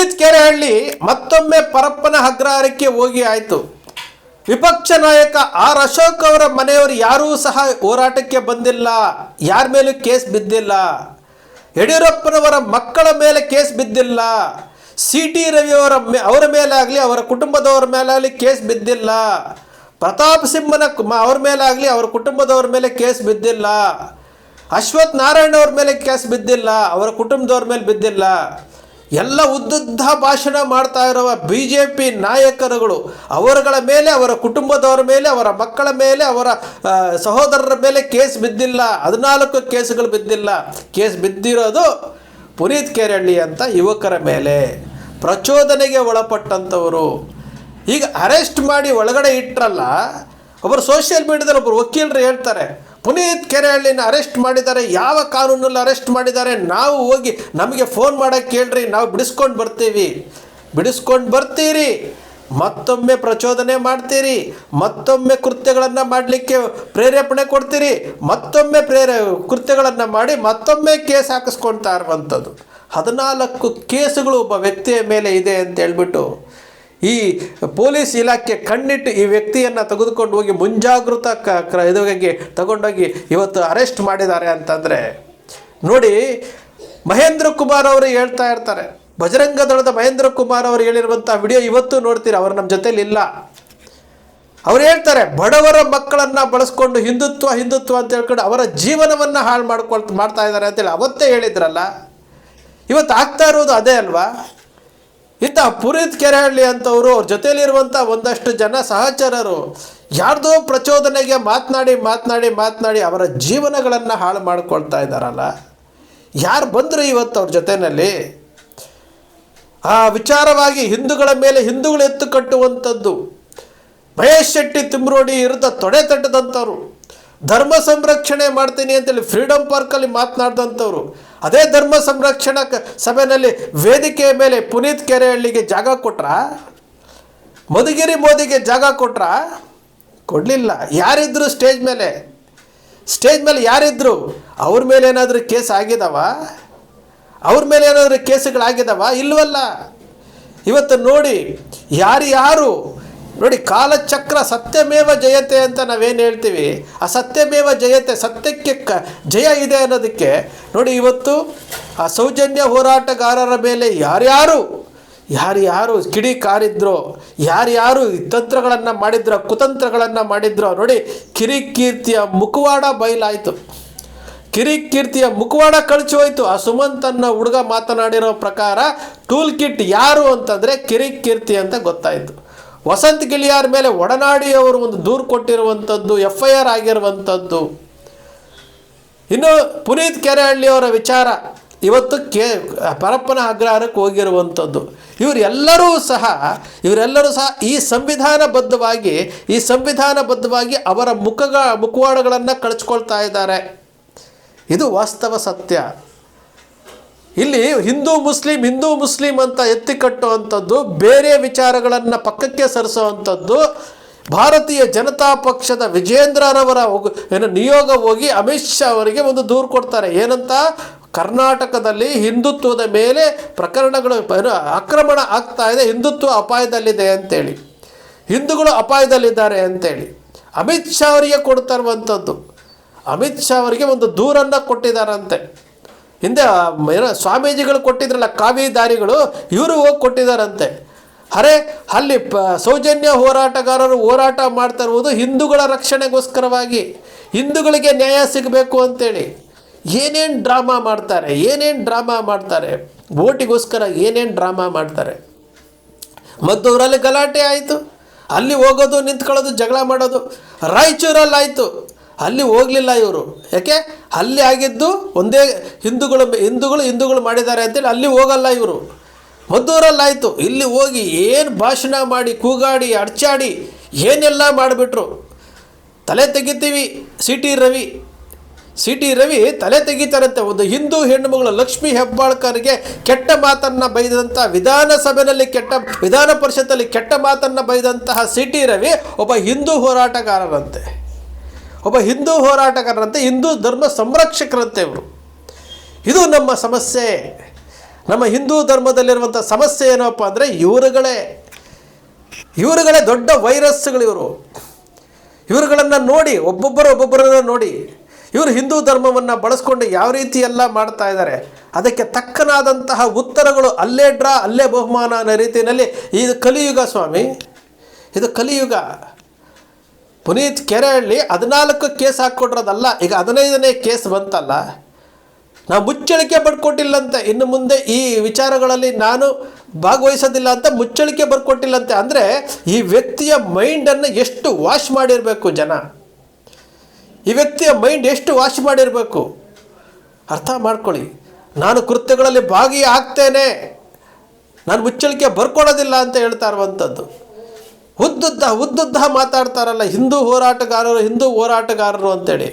ಪುನೀತ್ ಕೆರೆಹಳ್ಳಿ ಮತ್ತೊಮ್ಮೆ ಪರಪ್ಪನ ಅಗ್ರಹಾರಕ್ಕೆ ಹೋಗಿ ಆಯಿತು. ವಿಪಕ್ಷ ನಾಯಕ ಆರ್ ಅಶೋಕ್ ಅವರ ಮನೆಯವರು ಯಾರೂ ಸಹ ಹೋರಾಟಕ್ಕೆ ಬಂದಿಲ್ಲ. ಯಾರ ಮೇಲೂ ಕೇಸ್ ಬಿದ್ದಿಲ್ಲ. ಯಡಿಯೂರಪ್ಪನವರ ಮಕ್ಕಳ ಮೇಲೆ ಕೇಸ್ ಬಿದ್ದಿಲ್ಲ. ಸಿ ಟಿ ರವಿಯವರ ಮೇ, ಅವರ ಮೇಲಾಗಲಿ, ಅವರ ಕುಟುಂಬದವರ ಮೇಲಾಗಲಿ ಕೇಸ್ ಬಿದ್ದಿಲ್ಲ. ಪ್ರತಾಪ್ ಸಿಂಹನ ಅವರ ಮೇಲಾಗಲಿ, ಅವರ ಕುಟುಂಬದವ್ರ ಮೇಲೆ ಕೇಸ್ ಬಿದ್ದಿಲ್ಲ. ಅಶ್ವಥ್ ನಾರಾಯಣ ಅವ್ರ ಮೇಲೆ ಕೇಸ್ ಬಿದ್ದಿಲ್ಲ. ಅವರ ಕುಟುಂಬದವ್ರ ಮೇಲೆ ಬಿದ್ದಿಲ್ಲ. ಎಲ್ಲ ಉದ್ದುದ್ದ ಭಾಷಣ ಮಾಡ್ತಾ ಇರುವ ಬಿ ಜೆ ಪಿ ನಾಯಕರುಗಳು, ಅವರುಗಳ ಮೇಲೆ, ಅವರ ಕುಟುಂಬದವರ ಮೇಲೆ, ಅವರ ಮಕ್ಕಳ ಮೇಲೆ, ಅವರ ಸಹೋದರರ ಮೇಲೆ ಕೇಸ್ ಬಿದ್ದಿಲ್ಲ. ಹದಿನಾಲ್ಕು ಕೇಸುಗಳು ಬಿದ್ದಿಲ್ಲ. ಕೇಸ್ ಬಿದ್ದಿರೋದು ಪುನೀತ್ ಕೆರಳ್ಳಿ ಅಂತ ಯುವಕರ ಮೇಲೆ. ಪ್ರಚೋದನೆಗೆ ಒಳಪಟ್ಟಂಥವರು. ಈಗ ಅರೆಸ್ಟ್ ಮಾಡಿ ಒಳಗಡೆ ಇಟ್ಟರಲ್ಲ ಒಬ್ಬರು ಸೋಷಿಯಲ್ ಮೀಡಿಯಾದಲ್ಲಿ ಒಬ್ಬರು ವಕೀಲರು ಹೇಳ್ತಾರೆ ಪುನೀತ್ ಕೆರೆಹಳ್ಳಿನ ಅರೆಸ್ಟ್ ಮಾಡಿದ್ದಾರೆ. ಯಾವ ಕಾನೂನಲ್ಲಿ ಅರೆಸ್ಟ್ ಮಾಡಿದ್ದಾರೆ. ನಾವು ಹೋಗಿ ನಮಗೆ ಫೋನ್ ಮಾಡೋಕ್ಕೆ ಕೇಳ್ರಿ ನಾವು ಬಿಡಿಸ್ಕೊಂಡು ಬರ್ತೀವಿ. ಬಿಡಿಸ್ಕೊಂಡು ಬರ್ತೀರಿ. ಮತ್ತೊಮ್ಮೆ ಪ್ರಚೋದನೆ ಮಾಡ್ತೀರಿ. ಮತ್ತೊಮ್ಮೆ ಕೃತ್ಯಗಳನ್ನು ಮಾಡಲಿಕ್ಕೆ ಪ್ರೇರೇಪಣೆ ಕೊಡ್ತೀರಿ. ಮತ್ತೊಮ್ಮೆ ಪ್ರೇರ, ಕೃತ್ಯಗಳನ್ನು ಮಾಡಿ ಮತ್ತೊಮ್ಮೆ ಕೇಸ್ ಹಾಕಿಸ್ಕೊಳ್ತಾ ಇರುವಂಥದ್ದು. ಹದಿನಾಲ್ಕು ಕೇಸುಗಳು ಒಬ್ಬ ವ್ಯಕ್ತಿಯ ಮೇಲೆ ಇದೆ ಅಂತ ಹೇಳ್ಬಿಟ್ಟು ಈ ಪೊಲೀಸ್ ಇಲಾಖೆ ಕಣ್ಣಿಟ್ಟು ಈ ವ್ಯಕ್ತಿಯನ್ನು ತೆಗೆದುಕೊಂಡು ಹೋಗಿ ಮುಂಜಾಗೃತ ಕ ಕ್ರ ತಗೊಂಡೋಗಿ ಇವತ್ತು ಅರೆಸ್ಟ್ ಮಾಡಿದ್ದಾರೆ ಅಂತಂದರೆ, ನೋಡಿ, ಮಹೇಂದ್ರ ಕುಮಾರ್ ಅವರು ಹೇಳ್ತಾ ಇರ್ತಾರೆ. ಬಜರಂಗ ದಳದ ಮಹೇಂದ್ರ ಕುಮಾರ್ ಅವರು ಹೇಳಿರುವಂಥ ವಿಡಿಯೋ ಇವತ್ತು ನೋಡ್ತೀರಿ, ಅವರು ನಮ್ಮ ಜೊತೇಲಿ ಇಲ್ಲ. ಅವ್ರು ಹೇಳ್ತಾರೆ, ಬಡವರ ಮಕ್ಕಳನ್ನು ಬಳಸ್ಕೊಂಡು ಹಿಂದುತ್ವ ಹಿಂದುತ್ವ ಅಂತ ಹೇಳ್ಕೊಂಡು ಅವರ ಜೀವನವನ್ನು ಹಾಳು ಮಾಡ್ಕೊಳ್ತಾ ಮಾಡ್ತಾ ಇದ್ದಾರೆ ಅಂತೇಳಿ ಅವತ್ತೇ ಹೇಳಿದ್ರಲ್ಲ. ಇವತ್ತು ಆಗ್ತಾ ಇರೋದು ಅದೇ ಅಲ್ವಾ? ಇಂಥ ಪುರೀತ್ ಕೆರೆಹಳ್ಳಿ ಅಂತವರು, ಅವ್ರ ಜೊತೆಯಲ್ಲಿರುವಂಥ ಒಂದಷ್ಟು ಜನ ಸಹಚರರು, ಯಾರ್ದೋ ಪ್ರಚೋದನೆಗೆ ಮಾತನಾಡಿ ಮಾತನಾಡಿ ಮಾತನಾಡಿ ಅವರ ಜೀವನಗಳನ್ನು ಹಾಳು ಮಾಡ್ಕೊಳ್ತಾ ಇದ್ದಾರಲ್ಲ. ಯಾರು ಬಂದರು ಇವತ್ತು ಅವ್ರ ಜೊತೆಯಲ್ಲಿ ಆ ವಿಚಾರವಾಗಿ ಹಿಂದೂಗಳ ಮೇಲೆ ಹಿಂದೂಗಳು ಎತ್ತು ಕಟ್ಟುವಂಥದ್ದು. ಮಹೇಶ್ ಶೆಟ್ಟಿ ತಿಮ್ರೋಡಿ ವಿರುದ್ಧ ತೊಡೆ ತಟ್ಟದಂಥವ್ರು. ಧರ್ಮ ಸಂರಕ್ಷಣೆ ಮಾಡ್ತೀನಿ ಅಂತೇಳಿ ಫ್ರೀಡಮ್ ಪಾರ್ಕಲ್ಲಿ ಮಾತನಾಡಿದಂಥವ್ರು. ಅದೇ ಧರ್ಮ ಸಂರಕ್ಷಣಾ ಸಭೆಯಲ್ಲಿ ವೇದಿಕೆಯ ಮೇಲೆ ಪುನೀತ್ ಕೆರೆಹಳ್ಳಿಗೆ ಜಾಗ ಕೊಟ್ರ? ಮಧುಗಿರಿ ಮೋದಿಗೆ ಜಾಗ ಕೊಟ್ರ? ಕೊಡಲಿಲ್ಲ. ಯಾರಿದ್ರು ಸ್ಟೇಜ್ ಮೇಲೆ? ಸ್ಟೇಜ್ ಮೇಲೆ ಯಾರಿದ್ರು? ಅವ್ರ ಮೇಲೆ ಏನಾದರೂ ಕೇಸ್ ಆಗಿದಾವ? ಅವ್ರ ಮೇಲೆ ಏನಾದರೂ ಕೇಸುಗಳಾಗಿದಾವ? ಇಲ್ವಲ್ಲ. ಇವತ್ತು ನೋಡಿ, ಯಾರ್ಯಾರು ನೋಡಿ, ಕಾಲಚಕ್ರ ಸತ್ಯಮೇವ ಜಯತೆ ಅಂತ ನಾವೇನು ಹೇಳ್ತೀವಿ? ಆ ಸತ್ಯಮೇವ ಜಯತೆ, ಸತ್ಯಕ್ಕೆ ಕ, ಜಯ ಇದೆ ಅನ್ನೋದಕ್ಕೆ ನೋಡಿ, ಇವತ್ತು ಆ ಸೌಜನ್ಯ ಹೋರಾಟಗಾರರ ಮೇಲೆ ಯಾರ್ಯಾರು ಯಾರ್ಯಾರು ಕಿಡಿ ಕಾರಿದ್ರೋ, ಯಾರ್ಯಾರು ತಂತ್ರಗಳನ್ನು ಮಾಡಿದ್ರೋ, ಕುತಂತ್ರಗಳನ್ನು ಮಾಡಿದ್ರೋ, ನೋಡಿ, ಕಿರಿಕೀರ್ತಿಯ ಮುಖವಾಡ ಬಯಲಾಯಿತು ಕಿರಿಕೀರ್ತಿಯ ಮುಖವಾಡ ಕಳಚಿ ಹೋಯ್ತು. ಆ ಸುಮಂತ್ ಅನ್ನೋ ಹುಡುಗ ಮಾತನಾಡಿರೋ ಪ್ರಕಾರ, ಟೂಲ್ ಕಿಟ್ ಯಾರು ಅಂತಂದರೆ ಕಿರಿಕೀರ್ತಿ ಅಂತ ಗೊತ್ತಾಯಿತು. ವಸಂತ್ ಗಿಳಿಯಾರ್ ಮೇಲೆ ಒಡನಾಡಿ ಅವರು ಒಂದು ದೂರು ಕೊಟ್ಟಿರುವಂಥದ್ದು ಎಫ್ ಐ ಆರ್ ಆಗಿರುವಂಥದ್ದು. ಇನ್ನು ಪುನೀತ್ ಕೆರೆಹಳ್ಳಿಯವರ ವಿಚಾರ, ಇವತ್ತು ಕೆ, ಪರಪ್ಪನ ಅಗ್ರಹಾರಕ್ಕೆ ಹೋಗಿರುವಂಥದ್ದು. ಇವರೆಲ್ಲರೂ ಸಹ ಇವರೆಲ್ಲರೂ ಸಹ ಈ ಸಂವಿಧಾನಬದ್ಧವಾಗಿ ಈ ಸಂವಿಧಾನಬದ್ಧವಾಗಿ ಅವರ ಮುಖಗ ಮುಖವಾಡಗಳನ್ನು ಕಳಚ್ಕೊಳ್ತಾ ಇದ್ದಾರೆ. ಇದು ವಾಸ್ತವ ಸತ್ಯ. ಇಲ್ಲಿ ಹಿಂದೂ ಮುಸ್ಲಿಂ ಹಿಂದೂ ಮುಸ್ಲಿಂ ಅಂತ ಎತ್ತಿ ಕಟ್ಟುವಂಥದ್ದು, ಬೇರೆ ವಿಚಾರಗಳನ್ನು ಪಕ್ಕಕ್ಕೆ ಸರಿಸುವಂಥದ್ದು, ಭಾರತೀಯ ಜನತಾ ಪಕ್ಷದ ವಿಜೇಂದ್ರರವರ ಏನು, ನಿಯೋಗ ಹೋಗಿ ಅಮಿತ್ ಶಾ ಅವರಿಗೆ ಒಂದು ದೂರು ಕೊಡ್ತಾರೆ. ಏನಂತ? ಕರ್ನಾಟಕದಲ್ಲಿ ಹಿಂದುತ್ವದ ಮೇಲೆ ಪ್ರಕರಣಗಳು ಆಕ್ರಮಣ ಆಗ್ತಾ ಇದೆ, ಹಿಂದುತ್ವ ಅಪಾಯದಲ್ಲಿದೆ ಅಂತೇಳಿ. ಹಿಂದೂಗಳು ಅಪಾಯದಲ್ಲಿದ್ದಾರೆ ಅಂತೇಳಿ. ಅಮಿತ್ ಶಾ ಅವರಿಗೆ ಕೊಡ್ತಾ ಇರುವಂಥದ್ದು. ಅಮಿತ್ ಶಾ ಅವರಿಗೆ ಒಂದು ದೂರನ್ನು ಕೊಟ್ಟಿದ್ದಾರಂತೆ. ಹಿಂದೆ ಏನೋ ಸ್ವಾಮೀಜಿಗಳು ಕೊಟ್ಟಿದ್ರಲ್ಲ ಕಾವಿದಾರಿಗಳು ಇವರು ಹೋಗಿ ಕೊಟ್ಟಿದ್ದಾರಂತೆ ಅರೆ, ಅಲ್ಲಿ ಪ ಸೌಜನ್ಯ ಹೋರಾಟಗಾರರು ಹೋರಾಟ ಮಾಡ್ತಾ ಇರುವುದು ಹಿಂದೂಗಳ ರಕ್ಷಣೆಗೋಸ್ಕರವಾಗಿ. ಹಿಂದೂಗಳಿಗೆ ನ್ಯಾಯ ಸಿಗಬೇಕು ಅಂತೇಳಿ. ಏನೇನು ಡ್ರಾಮಾ ಮಾಡ್ತಾರೆ, ಏನೇನು ಡ್ರಾಮಾ ಮಾಡ್ತಾರೆ, ಓಟಿಗೋಸ್ಕರ ಏನೇನು ಡ್ರಾಮಾ ಮಾಡ್ತಾರೆ. ಮದ್ದೂರಲ್ಲಿ ಗಲಾಟೆ ಆಯಿತು. ಅಲ್ಲಿ ಹೋಗೋದು, ನಿಂತ್ಕೊಳ್ಳೋದು, ಜಗಳ ಮಾಡೋದು ರಾಯಚೂರಲ್ಲಿ ಆಯಿತು ಅಲ್ಲಿ ಹೋಗಲಿಲ್ಲ ಇವರು. ಯಾಕೆ? ಅಲ್ಲಿ ಆಗಿದ್ದು ಒಂದೇ ಹಿಂದೂಗಳು ಹಿಂದೂಗಳು ಹಿಂದೂಗಳು ಮಾಡಿದ್ದಾರೆ ಅಂತೇಳಿ ಅಲ್ಲಿ ಹೋಗಲ್ಲ ಇವರು. ಮದ್ದೂರಲ್ಲಾಯಿತು. ಇಲ್ಲಿ ಹೋಗಿ ಏನು ಭಾಷಣ ಮಾಡಿ, ಕೂಗಾಡಿ, ಅಡ್ಚಾಡಿ, ಏನೆಲ್ಲ ಮಾಡಿಬಿಟ್ರು. ತಲೆ ತೆಗಿತೀವಿ C T Ravi. C T Ravi ತಲೆ ತೆಗಿತಾರಂತೆ. ಒಂದು ಹಿಂದೂ ಹೆಣ್ಣುಮಗಳು ಲಕ್ಷ್ಮೀ ಹೆಬ್ಬಾಳ್ಕರ್ಗೆ ಕೆಟ್ಟ ಮಾತನ್ನು ಬೈದಂಥ ವಿಧಾನಸಭೆಯಲ್ಲಿ ಕೆಟ್ಟ, ವಿಧಾನ ಪರಿಷತ್ತಲ್ಲಿ ಕೆಟ್ಟ ಮಾತನ್ನು ಬೈದಂತಹ ಸಿ ಟಿ ರವಿ ಒಬ್ಬ ಹಿಂದೂ ಹೋರಾಟಗಾರರಂತೆ. ಒಬ್ಬ ಹಿಂದೂ ಹೋರಾಟಗಾರರಂತೆ ಹಿಂದೂ ಧರ್ಮ ಸಂರಕ್ಷಕರಂತೆ ಇವರು. ಇದು ನಮ್ಮ ಸಮಸ್ಯೆ. ನಮ್ಮ ಹಿಂದೂ ಧರ್ಮದಲ್ಲಿರುವಂಥ ಸಮಸ್ಯೆ ಏನಪ್ಪ ಅಂದರೆ ಇವರುಗಳೇ. ಇವರುಗಳೇ ದೊಡ್ಡ ವೈರಸ್ಗಳು ಇವರು. ಇವರುಗಳನ್ನು ನೋಡಿ, ಒಬ್ಬೊಬ್ಬರು ಒಬ್ಬೊಬ್ಬರನ್ನ ನೋಡಿ, ಇವರು ಹಿಂದೂ ಧರ್ಮವನ್ನು ಬಳಸ್ಕೊಂಡು ಯಾವ ರೀತಿ ಎಲ್ಲ ಮಾಡ್ತಾ ಇದ್ದಾರೆ, ಅದಕ್ಕೆ ತಕ್ಕನಾದಂತಹ ಉತ್ತರಗಳು ಅಲ್ಲೇ ಡ್ರಾ, ಅಲ್ಲೇ ಬಹುಮಾನ ಅನ್ನೋ ರೀತಿಯಲ್ಲಿ, ಇದು ಕಲಿಯುಗ ಸ್ವಾಮಿ. ಇದು ಕಲಿಯುಗ. ಪುನೀತ್ ಕೆರೆಹಳ್ಳಿ ಹದಿನಾಲ್ಕು ಕೇಸ್ ಹಾಕ್ಕೊಟ್ರದಲ್ಲ ಈಗ ಹದಿನೈದನೇ ಕೇಸ್ ಬಂತಲ್ಲ, ನಾವು ಮುಚ್ಚಳಿಕೆ ಬರ್ಕೊಟ್ಟಿಲ್ಲಂತೆ. ಇನ್ನು ಮುಂದೆ ಈ ವಿಚಾರಗಳಲ್ಲಿ ನಾನು ಭಾಗವಹಿಸೋದಿಲ್ಲ ಅಂತ ಮುಚ್ಚಳಿಕೆ ಬರ್ಕೊಟ್ಟಿಲ್ಲಂತೆ. ಅಂದರೆ ಈ ವ್ಯಕ್ತಿಯ ಮೈಂಡನ್ನು ಎಷ್ಟು ವಾಶ್ ಮಾಡಿರಬೇಕು ಜನ? ಈ ವ್ಯಕ್ತಿಯ ಮೈಂಡ್ ಎಷ್ಟು ವಾಶ್ ಮಾಡಿರಬೇಕು? ಅರ್ಥ ಮಾಡ್ಕೊಳ್ಳಿ. ನಾನು ಕೃತ್ಯಗಳಲ್ಲಿ ಭಾಗಿ ಆಗ್ತೇನೆ ನಾನು ಮುಚ್ಚಳಿಕೆ ಬರ್ಕೊಡೋದಿಲ್ಲ ಅಂತ ಹೇಳ್ತಾ ಇರುವಂಥದ್ದು ಉದ್ದುದ್ದ ಉದ್ದುದ್ದ ಮಾತಾಡ್ತಾರಲ್ಲ, ಹಿಂದೂ ಹೋರಾಟಗಾರರು ಹಿಂದೂ ಹೋರಾಟಗಾರರು ಅಂತೇಳಿ.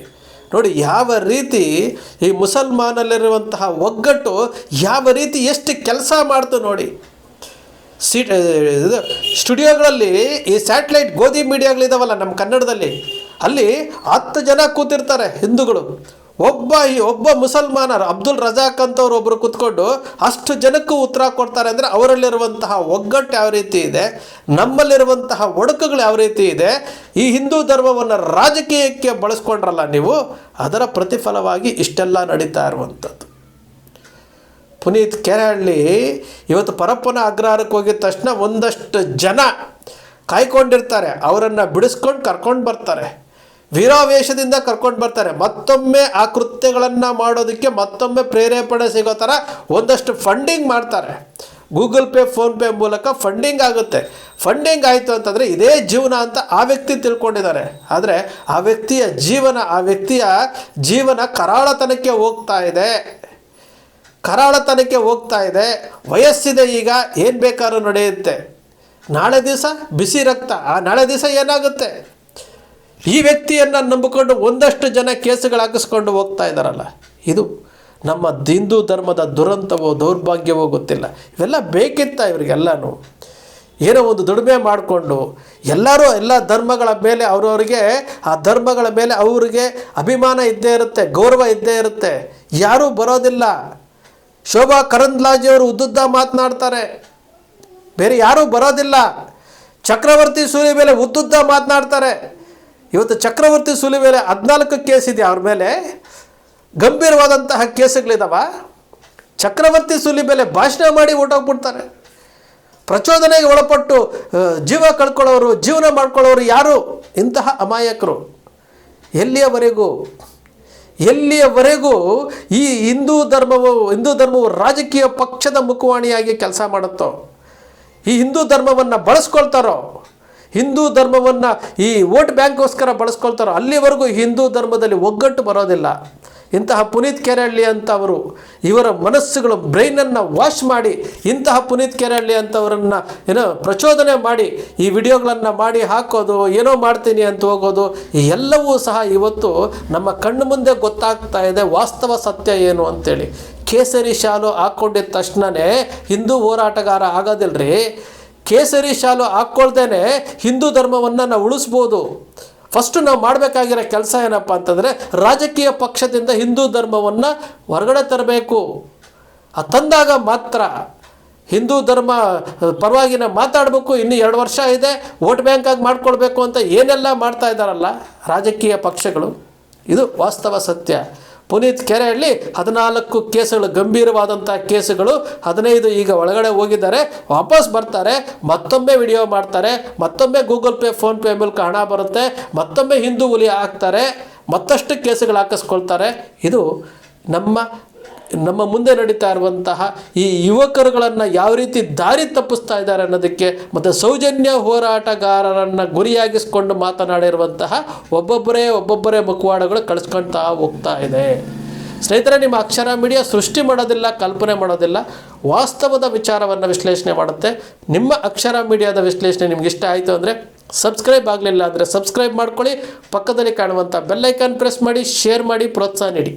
ನೋಡಿ, ಯಾವ ರೀತಿ ಈ ಮುಸಲ್ಮಾನಲ್ಲಿರುವಂತಹ ಒಗ್ಗಟ್ಟು ಯಾವ ರೀತಿ ಎಷ್ಟು ಕೆಲಸ ಮಾಡ್ತು ನೋಡಿ. ಸೀಟ್ ಇದು ಸ್ಟುಡಿಯೋಗಳಲ್ಲಿ ಈ ಸ್ಯಾಟಲೈಟ್ ಗೋಧಿ ಮೀಡಿಯಾಗಳಿದಾವಲ್ಲ ನಮ್ಮ ಕನ್ನಡದಲ್ಲಿ, ಅಲ್ಲಿ ಹತ್ತು ಜನ ಕೂತಿರ್ತಾರೆ ಹಿಂದೂಗಳು. ಒಬ್ಬ ಈ ಒಬ್ಬ ಮುಸಲ್ಮಾನರು ಅಬ್ದುಲ್ ರಜಾಕ್ ಅಂತವ್ರು ಒಬ್ಬರು ಕುತ್ಕೊಂಡು ಅಷ್ಟು ಜನಕ್ಕೂ ಉತ್ತರ ಕೊಡ್ತಾರೆ ಅಂದರೆ ಅವರಲ್ಲಿರುವಂತಹ ಒಗ್ಗಟ್ಟು ಯಾವ ರೀತಿ ಇದೆ, ನಮ್ಮಲ್ಲಿರುವಂತಹ ಒಡಕುಗಳು ಯಾವ ರೀತಿ ಇದೆ, ಈ ಹಿಂದೂ ಧರ್ಮವನ್ನು ರಾಜಕೀಯಕ್ಕೆ ಬಳಸ್ಕೊಂಡ್ರಲ್ಲ ನೀವು, ಅದರ ಪ್ರತಿಫಲವಾಗಿ ಇಷ್ಟೆಲ್ಲ ನಡೀತಾ ಇರುವಂಥದ್ದು. ಪುನೀತ್ ಕೆರೆಹಳ್ಳಿ ಇವತ್ತು ಪರಪ್ಪನ ಅಗ್ರಹಾರಕ್ಕೆ ಹೋಗಿದ ತಕ್ಷಣ ಒಂದಷ್ಟು ಜನ ಕಾಯ್ಕೊಂಡಿರ್ತಾರೆ, ಅವರನ್ನು ಬಿಡಿಸ್ಕೊಂಡು ಕರ್ಕೊಂಡು ಬರ್ತಾರೆ. ವೀರಾವೇಶದಿಂದ ಕರ್ಕೊಂಡು ಬರ್ತಾರೆ. ಮತ್ತೊಮ್ಮೆ ಆ ಕೃತ್ಯಗಳನ್ನು ಮಾಡೋದಕ್ಕೆ ಮತ್ತೊಮ್ಮೆ ಪ್ರೇರೇಪಣೆ ಸಿಗೋ ಥರ ಒಂದಷ್ಟು ಫಂಡಿಂಗ್ ಮಾಡ್ತಾರೆ. ಗೂಗಲ್ ಪೇ ಫೋನ್ಪೇ ಮೂಲಕ ಫಂಡಿಂಗ್ ಆಗುತ್ತೆ. ಫಂಡಿಂಗ್ ಆಯಿತು ಅಂತಂದರೆ ಇದೇ ಜೀವನ ಅಂತ ಆ ವ್ಯಕ್ತಿ ತಿಳ್ಕೊಂಡಿದ್ದಾರೆ. ಆದರೆ ಆ ವ್ಯಕ್ತಿಯ ಜೀವನ, ಆ ವ್ಯಕ್ತಿಯ ಜೀವನ ಕರಾಳತನಕ್ಕೆ ಹೋಗ್ತಾ ಇದೆ. ಕರಾಳತನಕ್ಕೆ ಹೋಗ್ತಾ ಇದೆ. ವಯಸ್ಸಿದೆ ಈಗ, ಏನು ಬೇಕಾದ್ರೂ ನಡೆಯುತ್ತೆ. ನಾಳೆ ದಿವಸ ಬಿಸಿ ರಕ್ತ. ಆ ನಾಳೆ ದಿವಸ ಏನಾಗುತ್ತೆ? ಈ ವ್ಯಕ್ತಿಯನ್ನು ನಂಬಿಕೊಂಡು ಒಂದಷ್ಟು ಜನ ಕೇಸುಗಳು ಹಾಕಿಸ್ಕೊಂಡು ಹೋಗ್ತಾ ಇದ್ದಾರಲ್ಲ, ಇದು ನಮ್ಮ ಹಿಂದೂ ಧರ್ಮದ ದುರಂತವೋ ದೌರ್ಭಾಗ್ಯವೋ ಗೊತ್ತಿಲ್ಲ. ಇವೆಲ್ಲ ಬೇಕಿತ್ತ ಇವರಿಗೆಲ್ಲನೂ? ಏನೋ ಒಂದು ದುಡಿಮೆ ಮಾಡಿಕೊಂಡು ಎಲ್ಲರೂ ಎಲ್ಲ ಧರ್ಮಗಳ ಮೇಲೆ ಅವರವರಿಗೆ, ಆ ಧರ್ಮಗಳ ಮೇಲೆ ಅವರಿಗೆ ಅಭಿಮಾನ ಇದ್ದೇ ಇರುತ್ತೆ, ಗೌರವ ಇದ್ದೇ ಇರುತ್ತೆ. ಯಾರೂ ಬರೋದಿಲ್ಲ. ಶೋಭಾ ಕರಂದ್ಲಾಜಿಯವರು ಉದ್ದುದ್ದ ಮಾತನಾಡ್ತಾರೆ. ಬೇರೆ ಯಾರೂ ಬರೋದಿಲ್ಲ. ಚಕ್ರವರ್ತಿ ಸೂರ್ಯ ಮೇಲೆ ಉದ್ದುದ್ದ ಮಾತನಾಡ್ತಾರೆ. ಇವತ್ತು ಚಕ್ರವರ್ತಿ ಸೂಲಿ ಮೇಲೆ ಹದಿನಾಲ್ಕು ಕೇಸ್ ಇದೆ ಅವ್ರ ಮೇಲೆ. ಗಂಭೀರವಾದಂತಹ ಕೇಸುಗಳಿದಾವ. ಚಕ್ರವರ್ತಿ ಸುಲಿ ಮೇಲೆ ಭಾಷಣ ಮಾಡಿ ಓಟೋಗ್ಬಿಡ್ತಾರೆ ಪ್ರಚೋದನೆಗೆ ಒಳಪಟ್ಟು ಜೀವ ಕಳ್ಕೊಳ್ಳೋರು, ಜೀವನ ಮಾಡ್ಕೊಳ್ಳೋರು ಯಾರು? ಇಂತಹ ಅಮಾಯಕರು. ಎಲ್ಲಿಯವರೆಗೂ ಎಲ್ಲಿಯವರೆಗೂ ಈ ಹಿಂದೂ ಧರ್ಮವು ಹಿಂದೂ ಧರ್ಮವು ರಾಜಕೀಯ ಪಕ್ಷದ ಮುಖವಾಣಿಯಾಗಿ ಕೆಲಸ ಮಾಡುತ್ತೋ? ಈ ಹಿಂದೂ ಧರ್ಮವನ್ನು ಬಳಸ್ಕೊಳ್ತಾರೋ? ಹಿಂದೂ ಧರ್ಮವನ್ನು ಈ ವೋಟ್ ಬ್ಯಾಂಕ್ಗೋಸ್ಕರ ಬಳಸ್ಕೊಳ್ತಾರೋ ಅಲ್ಲಿವರೆಗೂ ಹಿಂದೂ ಧರ್ಮದಲ್ಲಿ ಒಗ್ಗಟ್ಟು ಬರೋದಿಲ್ಲ. ಇಂತಹ ಪುನೀತ್ ಕೆರಳ್ಳಿ ಅಂತ ಅವರು ಇವರ ಮನಸ್ಸುಗಳು ಬ್ರೈನನ್ನು ವಾಶ್ ಮಾಡಿ ಇಂತಹ ಪುನೀತ್ ಕೆರಳ್ಳಿ ಅಂತವರನ್ನು ಏನೋ ಪ್ರಚೋದನೆ ಮಾಡಿ ಈ ವಿಡಿಯೋಗಳನ್ನು ಮಾಡಿ ಹಾಕೋದು, ಏನೋ ಮಾಡ್ತೀನಿ ಅಂತ ಹೋಗೋದು ಎಲ್ಲವೂ ಸಹ ಇವತ್ತು ನಮ್ಮ ಕಣ್ಣು ಮುಂದೆ ಗೊತ್ತಾಗ್ತಾ ಇದೆ ವಾಸ್ತವ ಸತ್ಯ ಏನು ಅಂತೇಳಿ. ಕೇಸರಿ ಶಾಲು ಹಾಕ್ಕೊಂಡಿದ್ದ ತಕ್ಷಣವೇ ಹಿಂದೂ ಹೋರಾಟಗಾರ ಆಗೋದಿಲ್ರಿ. ಕೇಸರಿ ಶಾಲು ಹಾಕ್ಕೊಳ್ದೇನೆ ಹಿಂದೂ ಧರ್ಮವನ್ನು ನಾವು ಉಳಿಸ್ಬೋದು. ಫಸ್ಟು ನಾವು ಮಾಡಬೇಕಾಗಿರೋ ಕೆಲಸ ಏನಪ್ಪ ಅಂತಂದರೆ ರಾಜಕೀಯ ಪಕ್ಷದಿಂದ ಹಿಂದೂ ಧರ್ಮವನ್ನು ಹೊರಗಡೆ ತರಬೇಕು. ಅದು ತಂದಾಗ ಮಾತ್ರ ಹಿಂದೂ ಧರ್ಮ ಪರವಾಗಿ ನಾವು ಮಾತಾಡಬೇಕು, ಇನ್ನು ಎರಡು ವರ್ಷ ಇದೆ, ವೋಟ್ ಬ್ಯಾಂಕಾಗಿ ಮಾಡ್ಕೊಳ್ಬೇಕು ಅಂತ ಏನೆಲ್ಲ ಮಾಡ್ತಾ ಇದ್ದಾರಲ್ಲ ರಾಜಕೀಯ ಪಕ್ಷಗಳು, ಇದು ವಾಸ್ತವ ಸತ್ಯ. ಪುನೀತ್ ಕೆರೆಹಳ್ಳಿ ಹದಿನಾಲ್ಕು ಕೇಸುಗಳು ಗಂಭೀರವಾದಂಥ ಕೇಸುಗಳು ಹದಿನೈದು ಈಗ ಒಳಗಡೆ ಹೋಗಿದ್ದಾರೆ. ವಾಪಸ್ ಬರ್ತಾರೆ, ಮತ್ತೊಮ್ಮೆ ವಿಡಿಯೋ ಮಾಡ್ತಾರೆ, ಮತ್ತೊಮ್ಮೆ ಗೂಗಲ್ ಪೇ ಫೋನ್ಪೇ ಮೂಲಕ ಹಣ ಬರುತ್ತೆ, ಮತ್ತೊಮ್ಮೆ ಹಿಂದೂ ಹುಲಿ ಹಾಕ್ತಾರೆ, ಮತ್ತಷ್ಟು ಕೇಸುಗಳು ಹಾಕಿಸ್ಕೊಳ್ತಾರೆ. ಇದು ನಮ್ಮ ನಮ್ಮ ಮುಂದೆ ನಡೀತಾ ಇರುವಂತಹ ಈ ಯುವಕರುಗಳನ್ನು ಯಾವ ರೀತಿ ದಾರಿ ತಪ್ಪಿಸ್ತಾ ಇದ್ದಾರೆ ಅನ್ನೋದಕ್ಕೆ ಮತ್ತು ಸೌಜನ್ಯ ಹೋರಾಟಗಾರರನ್ನು ಗುರಿಯಾಗಿಸ್ಕೊಂಡು ಮಾತನಾಡಿರುವಂತಹ ಒಬ್ಬೊಬ್ಬರೇ ಒಬ್ಬೊಬ್ಬರೇ ಮುಖವಾಡಗಳು ಕಳಿಸ್ಕೊಳ್ತಾ ಹೋಗ್ತಾ ಇದೆ. ಸ್ನೇಹಿತರೆ, ನಿಮ್ಮ ಅಕ್ಷರ ಮೀಡಿಯಾ ಸೃಷ್ಟಿ ಮಾಡೋದಿಲ್ಲ, ಕಲ್ಪನೆ ಮಾಡೋದಿಲ್ಲ, ವಾಸ್ತವದ ವಿಚಾರವನ್ನು ವಿಶ್ಲೇಷಣೆ ಮಾಡುತ್ತೆ. ನಿಮ್ಮ ಅಕ್ಷರ ಮೀಡಿಯಾದ ವಿಶ್ಲೇಷಣೆ ನಿಮ್ಗೆ ಇಷ್ಟ ಆಯಿತು ಅಂದರೆ ಸಬ್ಸ್ಕ್ರೈಬ್ ಆಗಲಿಲ್ಲ ಅಂದರೆ ಸಬ್ಸ್ಕ್ರೈಬ್ ಮಾಡ್ಕೊಳ್ಳಿ. ಪಕ್ಕದಲ್ಲಿ ಕಾಣುವಂಥ ಬೆಲ್ಲೈಕನ್ ಪ್ರೆಸ್ ಮಾಡಿ, ಶೇರ್ ಮಾಡಿ, ಪ್ರೋತ್ಸಾಹ ನೀಡಿ.